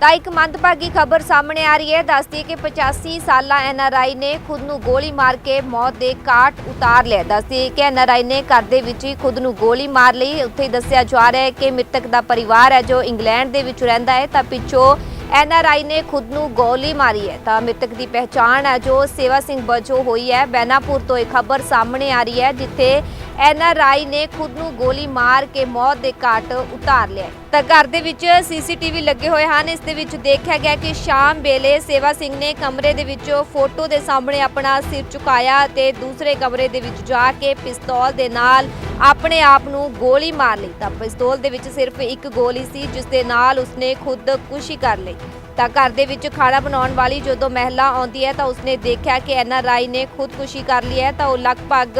ਤਾਂ ਇੱਕ ਮੰਦਭਾਗੀ ਖਬਰ ਸਾਹਮਣੇ ਆ ਰਹੀ ਹੈ। ਦੱਸਦੀ ਹੈ ਕਿ 85 ਸਾਲਾ ਐਨਆਰਆਈ ਨੇ ਖੁਦ ਨੂੰ ਗੋਲੀ ਮਾਰ ਕੇ ਮੌਤ ਦੇ ਕਾਟ ਉਤਾਰ ਲਿਆ। ਦੱਸਦੀ ਹੈ ਕਿ ਐਨਆਰਆਈ ਨੇ ਘਰ ਦੇ ਵਿੱਚ ਹੀ ਖੁਦ ਨੂੰ ਗੋਲੀ ਮਾਰ ਲਈ। ਉੱਥੇ ਦੱਸਿਆ ਜਾ ਰਿਹਾ ਹੈ ਕਿ ਮ੍ਰਿਤਕ ਦਾ ਪਰਿਵਾਰ ਹੈ ਜੋ ਇੰਗਲੈਂਡ ਦੇ ਵਿੱਚ ਰਹਿੰਦਾ ਹੈ। ਤਾਂ ਪਿੱਛੋਂ ਐਨਆਰਆਈ ਨੇ ਖੁਦ ਨੂੰ ਗੋਲੀ ਮਾਰੀ ਹੈ। ਤਾਂ ਮ੍ਰਿਤਕ ਦੀ ਪਹਿਚਾਣ ਹੈ ਜੋ ਸੇਵਾ ਸਿੰਘ ਵਜੋਂ ਹੋਈ ਹੈ। ਬੈਨਾਪੁਰ ਤੋਂ ਇਹ ਖਬਰ ਸਾਹਮਣੇ ਆ ਰਹੀ ਹੈ, ਜਿੱਥੇ ਐਨਆਰਆਈ ਨੇ ਖੁਦ ਨੂੰ ਗੋਲੀ ਮਾਰ ਕੇ ਮੌਤ ਦੇ ਘਾਟ ਉਤਾਰ ਲਿਆ ਤਾਂ ਘਰ ਦੇ ਵਿੱਚ ਸੀਸੀਟੀਵੀ ਲੱਗੇ ਹੋਏ ਹਨ। ਇਸ ਦੇ ਵਿੱਚ ਦੇਖਿਆ ਗਿਆ ਕਿ ਸ਼ਾਮ ਵੇਲੇ ਸੇਵਾ ਸਿੰਘ ਨੇ ਕਮਰੇ ਦੇ ਵਿੱਚੋਂ ਫੋਟੋ ਦੇ ਸਾਹਮਣੇ ਆਪਣਾ ਸਿਰ ਝੁਕਾਇਆ ਤੇ ਦੂਸਰੇ ਕਮਰੇ ਦੇ ਵਿੱਚ ਜਾ ਕੇ ਪਿਸਤੌਲ ਦੇ ਨਾਲ ਆਪਣੇ ਆਪ ਨੂੰ ਗੋਲੀ ਮਾਰ ਲਈ। ਤਾਂ ਪਿਸਤੌਲ ਦੇ ਵਿੱਚ ਸਿਰਫ ਇੱਕ ਗੋਲੀ ਸੀ, ਜਿਸ ਦੇ ਨਾਲ ਉਸਨੇ ਖੁਦ ਕੁਸ਼ੀ ਕਰ ਲਈ। ਤਾਂ ਘਰ ਦੇ ਵਿੱਚ ਖਾਣਾ ਬਣਾਉਣ ਵਾਲੀ ਜਦੋਂ ਮਹਿਲਾ ਆਉਂਦੀ ਹੈ ਤਾਂ ਉਸਨੇ ਦੇਖਿਆ ਕਿ ਐਨਆਰਆਈ ਨੇ ਖੁਦਕੁਸ਼ੀ ਕਰ ਲਈ ਹੈ ਤਾਂ ਉਹ ਲਗਭਗ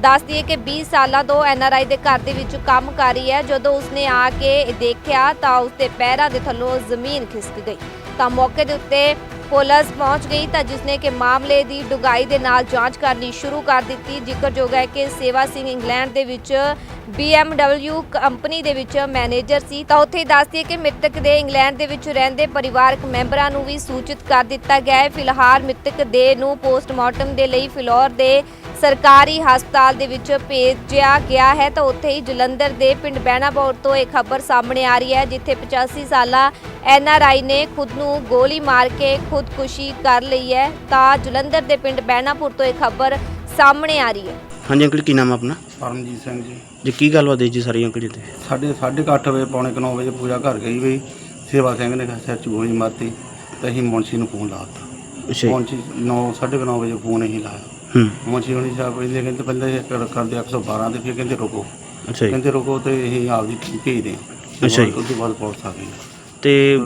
ਦੱਸਦੀ ਹੈ ਕਿ 20 ਸਾਲਾਂ ਤੋਂ ਐਨਆਰਆਈ ਦੇ ਘਰ ਦੇ ਵਿੱਚ ਕੰਮ ਕਰ ਰਹੀ ਹੈ। ਜਦੋਂ ਉਸਨੇ ਆ ਕੇ ਦੇਖਿਆ ਤਾਂ ਉਸਦੇ ਪੈਰਾਂ ਦੇ ਥੱਲੋਂ ਜ਼ਮੀਨ ਖਿਸਕ ਗਈ। ਤਾਂ ਮੌਕੇ ਦੇ ਉੱਤੇ ਪੁਲਿਸ ਪਹੁੰਚ ਗਈ ਤਾਂ ਜਿਸਨੇ ਕਿ ਮਾਮਲੇ ਦੀ ਡੁਗਾਈ ਦੇ ਨਾਲ ਜਾਂਚ ਕਰਨੀ ਸ਼ੁਰੂ ਕਰ ਦਿੱਤੀ। ਜ਼ਿਕਰਯੋਗ ਹੈ ਕਿ ਸੇਵਾ ਸਿੰਘ ਇੰਗਲੈਂਡ ਦੇ ਵਿੱਚ BMW ਕੰਪਨੀ ਦੇ ਵਿੱਚ ਮੈਨੇਜਰ ਸੀ। ਤਾਂ ਉੱਥੇ ਦੱਸਦੀ ਹੈ ਕਿ ਮ੍ਰਿਤਕ ਦੇ ਇੰਗਲੈਂਡ ਦੇ ਵਿੱਚ ਰਹਿੰਦੇ ਪਰਿਵਾਰਕ ਮੈਂਬਰਾਂ ਨੂੰ ਵੀ ਸੂਚਿਤ ਕਰ ਦਿੱਤਾ ਗਿਆ ਹੈ। ਫਿਲਹਾਲ ਮ੍ਰਿਤਕ ਦੇ ਨੂੰ ਪੋਸਟਮਾਰਟਮ ਦੇ ਲਈ ਫਿਲੌਰ ਦੇ ਸਰਕਾਰੀ ਹਸਪਤਾਲ ਦੇ ਵਿੱਚ ਭੇਜਿਆ ਗਿਆ ਹੈ। ਤਾਂ ਉੱਥੇ ਹੀ ਜਲੰਧਰ ਦੇ ਪਿੰਡ ਬਹਿਣਾਪੌਰ ਤੋਂ ਇਹ ਖਬਰ ਸਾਹਮਣੇ ਆ ਰਹੀ ਹੈ, ਜਿੱਥੇ 85 ਸਾਲਾ ਐਨਆਰਆਈ ਨੇ ਖੁਦ ਨੂੰ ਗੋਲੀ ਮਾਰ ਕੇ ਖੁਦਕੁਸ਼ੀ ਕਰ ਲਈ ਹੈ। ਤਾਂ ਜਲੰਧਰ ਦੇ ਪਿੰਡ ਬਹਿਣਾਪੁਰ ਤੋਂ ਇਹ ਖਬਰ ਸਾਹਮਣੇ ਆ ਰਹੀ ਹੈ। ਹਾਂਜੀ ਅੰਕਲ ਕੀ ਨਾਮ ਆ ਆਪਣਾ? ਪਰਮਜੀਤ ਸਿੰਘ ਜੀ। ਜੀ ਕੀ ਗੱਲਬਾਤ ਹੈ ਜੀ ਸਾਰੀ ਅੰਕਲ ਜੀ ਤੇ? ਸਾਡੇ 8:30 ਵਜੇ ਪੌਣੇ 9 ਵਜੇ ਪੂਜਾ ਘਰ ਗਈ ਵੀ ਸੇਵਾ ਸਿੰਘ ਨੇ ਸਿਰ 'ਚ ਗੋਲੀ ਮਾਰਤੀ ਤੇ ਅਸੀਂ ਮੁੰਸ਼ੀ ਨੂੰ ਫੋਨ ਲਾਤਾ ਅੱਛਾ ਜੀ। ਮੁੰਸ਼ੀ 9 9:30 ਵਜੇ ਫੋਨ ਅਸੀਂ ਲਾਇਆ। ਹੂੰ। ਮੁੰਸ਼ੀ ਹੋਣੀ ਸਾਹਿਬ ਕਹਿੰਦੇ ਕਹਿੰਦੇ ਪਹਿਲਾਂ ਇਹ ਕਰ- ਕਰਦੇ 112 ਤੇ ਫਿਰ ਕਹਿੰਦੇ ਰੁਕੋ। ਅੱਛਾ ਜੀ। ਕਹਿੰਦੇ ਰੁਕੋ ਤੇ ਅਸੀਂ ਆਪਦੀ ਭੇਜਦੇ ਹਾਂ ਅੱਛਾ ਜੀ। ਉਸ ਤੋਂ ਬਾਅਦ ਪੁਲਿਸ ਆ ਗਈ। ਤੇ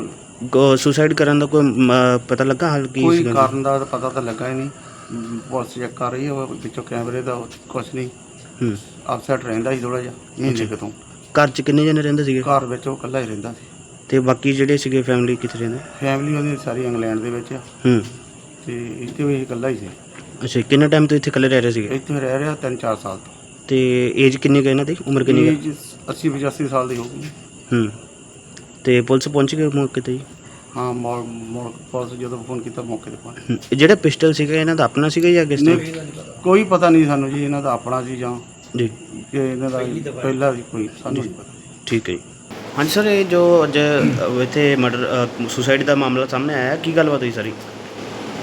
ਸੁਸਾਈਡ ਕਰਨ ਦਾ ਕੋਈ ਮ, ਪਤਾ ਲੱਗਾ ਹਾਲ ਕੀ ਕੋਈ ਸੀਗਾ? ਕਾਰਨ ਦਾ ਪਤਾ ਤਾਂ ਲੱਗਾ ਹੀ ਨਹੀਂ। ਪੁਲਿਸ ਚੈੱਕ ਕਰ ਰਹੀ ਹੈ ਉਹ ਵਿੱਚੋਂ ਕੈਮਰੇ ਦਾ ਕੁਝ ਨਹੀਂ। ਹੂੰ। ਅਫਸਰ ਰਹਿੰਦਾ ਸੀ ਥੋੜਾ ਜਿਹਾ ਮਹੀਨੇ ਕੁ ਤੋਂ। ਘਰ ਚ ਕਿੰਨੇ ਜਣੇ ਰਹਿੰਦੇ ਸੀਗੇ? ਘਰ ਵਿੱਚ ਉਹ ਇਕੱਲਾ ਹੀ ਰਹਿੰਦਾ ਸੀ। ਤੇ ਬਾਕੀ ਜਿਹੜੇ ਸੀਗੇ ਫੈਮਿਲੀ ਕਿੱਥੇ ਰਹਿੰਦੇ? ਫੈਮਿਲੀ ਉਹਦੀ ਸਾਰੀ ਇੰਗਲੈਂਡ ਦੇ ਵਿੱਚ ਆ। ਹੂੰ। ਤੇ ਇੱਥੇ ਵੀ ਇਹ ਇਕੱਲਾ ਹੀ ਸੀ। ਅੱਛਾ ਕਿੰਨੇ ਟਾਈਮ ਤੋਂ ਇੱਥੇ ਇਕੱਲੇ ਰਹਿ ਰਹੇ ਸੀਗੇ? ਇੱਥੇ ਰਹਿ ਰਿਹਾ 3-4 ਸਾਲ ਤੋਂ। ਤੇ ਏਜ ਕਿੰਨੀ ਗਈ ਇਹਨਾਂ ਦੀ? ਉਮਰ ਕਿੰਨੀ ਹੈ? ਏਜ 80-85 ਸਾਲ ਦੀ ਹੂੰ। ਤੇ ਪੁਲਿਸ ਪਹੁੰਚ ਗਈ ਮੌਕੇ ਤੇ ਜੀ ਹਾਂ ਮੋੜ ਮੋੜ ਪੁਲਿਸ ਜਦੋਂ ਫੋਨ ਕੀਤਾ ਮੌਕੇ ਤੇ ਪਹੁੰਚ ਹੂੰ। ਇਹ ਜਿਹੜਾ ਪਿਸਟਲ ਸੀਗਾ ਇਹਨਾਂ ਦਾ ਆਪਣਾ ਸੀਗਾ ਜਾਂ ਕਿਸ ਨਹੀਂ, ਕੋਈ ਪਤਾ ਨਹੀਂ ਸਾਨੂੰ ਜੀ ਇਹਨਾਂ ਦਾ ਆਪਣਾ ਸੀ ਜਾਂ ਜੀ। ਕਿ ਇਹਨਾਂ ਦਾ ਪਹਿਲਾ ਸੀ ਕੋਈ ਸਾਨੂੰ ਨਹੀਂ ਪਤਾ ਠੀਕ ਹੈ ਜੀ। ਹਾਂਜੀ ਸਰ ਇਹ ਜੋ ਅੱਜ ਅ, ਇੱਥੇ ਮਰਡਰ ਸੁਸਾਈਡ ਦਾ ਮਾਮਲਾ ਸਾਹਮਣੇ ਆਇਆ ਕੀ ਗੱਲਬਾਤ ਹੋਈ ਸਾਰੀ?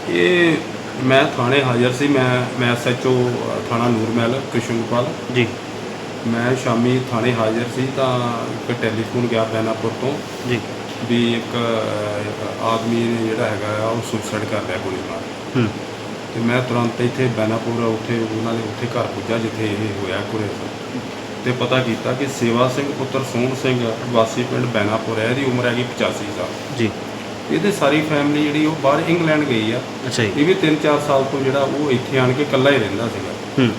ਇਹ ਮੈਂ ਥਾਣੇ ਹਾਜ਼ਰ ਸੀ ਮੈਂ ਮੈਂ ਐਸਐਚਓ ਥਾਣਾ ਨੂਰਮਹਿਲ ਕ੍ਰਿਸ਼ਨਗੋਪਾਲ ਜੀ। ਮੈਂ ਸ਼ਾਮੀ ਥਾਣੇ ਹਾਜ਼ਰ ਸੀ ਤਾਂ ਇੱਕ ਟੈਲੀਫੋਨ ਗਿਆ ਬੈਨਾਪੁਰ ਤੋਂ ਜੀ। ਵੀ ਇੱਕ ਆਦਮੀ ਨੇ ਜਿਹੜਾ ਹੈਗਾ ਆ ਉਹ ਸੁਸਾਈਡ ਕਰ ਲਿਆ ਗੋਲੀ ਮਾਰ ਕੇ। ਹੂੰ। ਤੇ ਮੈਂ ਤੁਰੰਤ ਇੱਥੇ ਬੈਨਾਪੁਰ ਉੱਥੇ ਉਹਨਾਂ ਦੇ ਉੱਥੇ ਘਰ ਪੁੱਜਾ ਜਿੱਥੇ ਇਹ ਹੋਇਆ ਕੁਰੇ ਤੇ। ਪਤਾ ਕੀਤਾ ਕਿ ਸੇਵਾ ਸਿੰਘ ਪੁੱਤਰ ਸੋਹਣ ਸਿੰਘ ਵਾਸੀ ਪਿੰਡ ਬੈਨਾਪੁਰ ਹੈ ਇਹਦੀ ਉਮਰ ਹੈਗੀ 85 ਸਾਲ। ਜੀ। ਇਹਦੇ ਸਾਰੀ ਫੈਮਿਲੀ ਜਿਹੜੀ ਉਹ ਬਾਹਰ ਇੰਗਲੈਂਡ ਗਈ ਆ। ਅੱਛਾ ਜੀ। ਇਹ ਵੀ 3-4 ਸਾਲ ਤੋਂ ਜਿਹੜਾ ਉਹ ਇੱਥੇ ਆਣ ਕੇ ਇਕੱਲਾ ਹੀ ਰਹਿੰਦਾ ਸੀਗਾ। ਹੂੰ।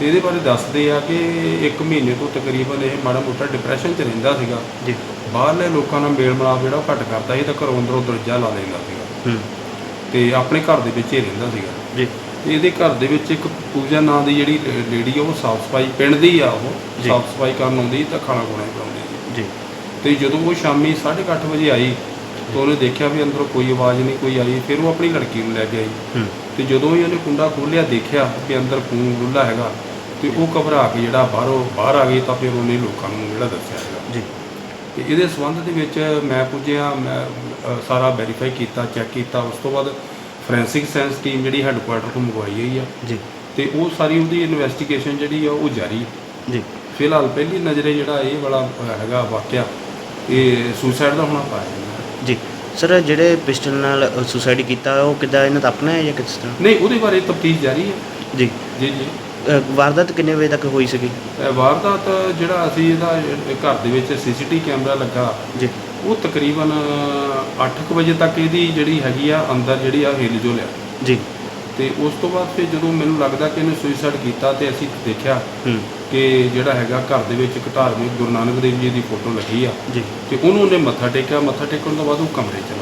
ਤੇ ਇਹਦੇ ਬਾਰੇ ਦੱਸਦੇ ਆ ਕਿ ਇੱਕ ਮਹੀਨੇ ਤੋਂ ਤਕਰੀਬਨ ਇਹ ਮਾੜਾ ਮੋਟਾ ਡਿਪਰੈਸ਼ਨ 'ਚ ਰਹਿੰਦਾ ਸੀਗਾ। ਜੀ। ਬਾਹਰਲੇ ਲੋਕਾਂ ਨਾਲ ਮੇਲ ਮਿਲਾਪ ਜਿਹੜਾ ਉਹ ਘੱਟ ਕਰਦਾ ਸੀ ਤਾਂ ਘਰੋਂ ਅੰਦਰੋਂ ਦਰਜਾ ਲਾ ਲੈਂਦਾ ਸੀਗਾ। ਹੂੰ। ਤੇ ਆਪਣੇ ਘਰ ਦੇ ਵਿੱਚ ਹੀ ਰਹਿੰਦਾ ਸੀਗਾ। ਜੀ। ਤੇ ਇਹਦੇ ਘਰ ਦੇ ਵਿੱਚ ਇੱਕ ਪੂਜਾ ਨਾਂ ਦੀ ਜਿਹੜੀ ਲੇਡੀ ਆ ਉਹ ਸਾਫ਼ ਸਫ਼ਾਈ ਪਿੰਡ ਦੀ ਆ ਉਹ। ਸਾਫ਼ ਸਫ਼ਾਈ ਕਰਨ ਆਉਂਦੀ ਤਾਂ ਖਾਣਾ ਖੁਣਾ ਸੀ। ਜੀ। ਤੇ ਜਦੋਂ ਉਹ ਸ਼ਾਮੀ 8:30 ਵਜੇ ਆਈ ਤਾਂ ਉਹਨੇ ਦੇਖਿਆ ਵੀ ਅੰਦਰੋਂ ਕੋਈ ਆਵਾਜ਼ ਨਹੀਂ ਕੋਈ ਆਈ ਫਿਰ ਉਹ ਆਪਣੀ ਲੜਕੀ ਨੂੰ ਲੈ ਕੇ ਆਈ। ਤੇ ਜਦੋਂ ਹੀ ਉਹਨੇ ਕੁੰਡਾ ਖੋਲ੍ਹਿਆ ਦੇਖਿਆ ਕਿ ਅੰਦਰ ਖੂਨ ਡੁੱਲਾ ਹੈਗਾ ਤੇ ਉਹ ਘਬਰਾ ਕੇ ਜਿਹੜਾ ਬਾਹਰੋਂ ਬਾਹਰ ਆ ਗਈ ਤਾਂ ਫਿਰ ਉਹਨੇ ਲੋਕਾਂ ਨੂੰ ਜਿਹੜਾ ਦੱਸਿਆ ਹੈਗਾ ਜੀ। ਤੇ ਇਹਦੇ ਸੰਬੰਧ ਦੇ ਵਿੱਚ ਮੈਂ ਪੁੱਜਿਆ ਮੈਂ ਅ, ਸਾਰਾ ਵੈਰੀਫਾਈ ਕੀਤਾ ਚੈੱਕ ਕੀਤਾ ਉਸ ਤੋਂ ਬਾਅਦ ਫੋਰੈਂਸਿਕ ਸਾਇੰਸ ਟੀਮ ਜਿਹੜੀ ਹੈੱਡਕੁਆਟਰ ਤੋਂ ਮੰਗਵਾਈ ਗਈ ਆ। ਜੀ। ਤੇ ਉਹ ਸਾਰੀ ਉਹਦੀ ਇਨਵੈਸਟੀਗੇਸ਼ਨ ਜਿਹੜੀ ਆ ਉਹ ਜਾਰੀ। ਹੈ। ਜੀ। ਫਿਲਹਾਲ ਪਹਿਲੀ ਨਜ਼ਰੇ ਜਿਹੜਾ ਇਹ ਵਾਲਾ ਅ, ਹੈਗਾ ਵਾਕਿਆ ਇਹ ਸੁਸਾਈਡ ਦਾ ਹੋਣਾ ਪਾਇਆ ਜਾਂਦਾ। ਜੀ। ਸਰ ਜਿਹੜੇ ਪਿਸਟਲ ਨਾਲ ਸੁਸਾਈਡ ਕੀਤਾ ਉਹ ਕਿੱਦਾਂ ਇਹਨਾਂ ਦਾ ਆਪਣਾ ਹੈ ਜਾਂ ਕਿਸ ਤਰ੍ਹਾਂ? ਨਹੀਂ ਉਹਦੇ ਬਾਰੇ ਤਫਤੀਸ਼ ਜਾਰੀ ਹੈ। ਜੀ। ਜੀ ਜੀ। ਅ, ਵਾਰਦਾਤ ਕਿੰਨੇ ਵਜੇ ਤੱਕ ਹੋਈ ਸੀਗੀ? ਇਹ ਵਾਰਦਾਤ ਜਿਹੜਾ ਅਸੀਂ ਇਹਦਾ ਇਹ ਘਰ ਦੇ ਵਿੱਚ ਸੀਸੀਟੀ ਕੈਮਰਾ ਲੱਗਾ। ਜੀ। ਉਹ ਤਕਰੀਬਨ 8:00 ਵਜੇ ਤੱਕ ਇਹਦੀ ਜਿਹੜੀ ਹੈਗੀ ਆ ਅੰਦਰ ਜਿਹੜੀ ਆ ਹਿੱਲ ਜੋ ਲਿਆ ਜੀ। ਤੇ ਉਸ ਤੋਂ ਬਾਅਦ ਫਿਰ ਜਦੋਂ ਮੈਨੂੰ ਲੱਗਦਾ ਕਿ ਇਹਨੇ ਸੁਸਾਈਡ ਕੀਤਾ ਤੇ ਅਸੀਂ ਦੇਖਿਆ ਹੂੰ। ਕਿ ਜਿਹੜਾ ਹੈਗਾ ਘਰ ਦੇ ਵਿੱਚ ਇੱਕ ਧਾਰਮਿਕ ਗੁਰੂ ਨਾਨਕ ਦੇਵ ਜੀ ਦੀ ਫੋਟੋ ਲੱਗੀ ਆ। ਜੀ। ਤੇ ਉਹਨੂੰ ਉਹਨੇ ਮੱਥਾ ਟੇਕਿਆ। ਮੱਥਾ ਟੇਕਣ ਤੋਂ ਬਾਅਦ ਉਹ ਕਮਰੇ ਚ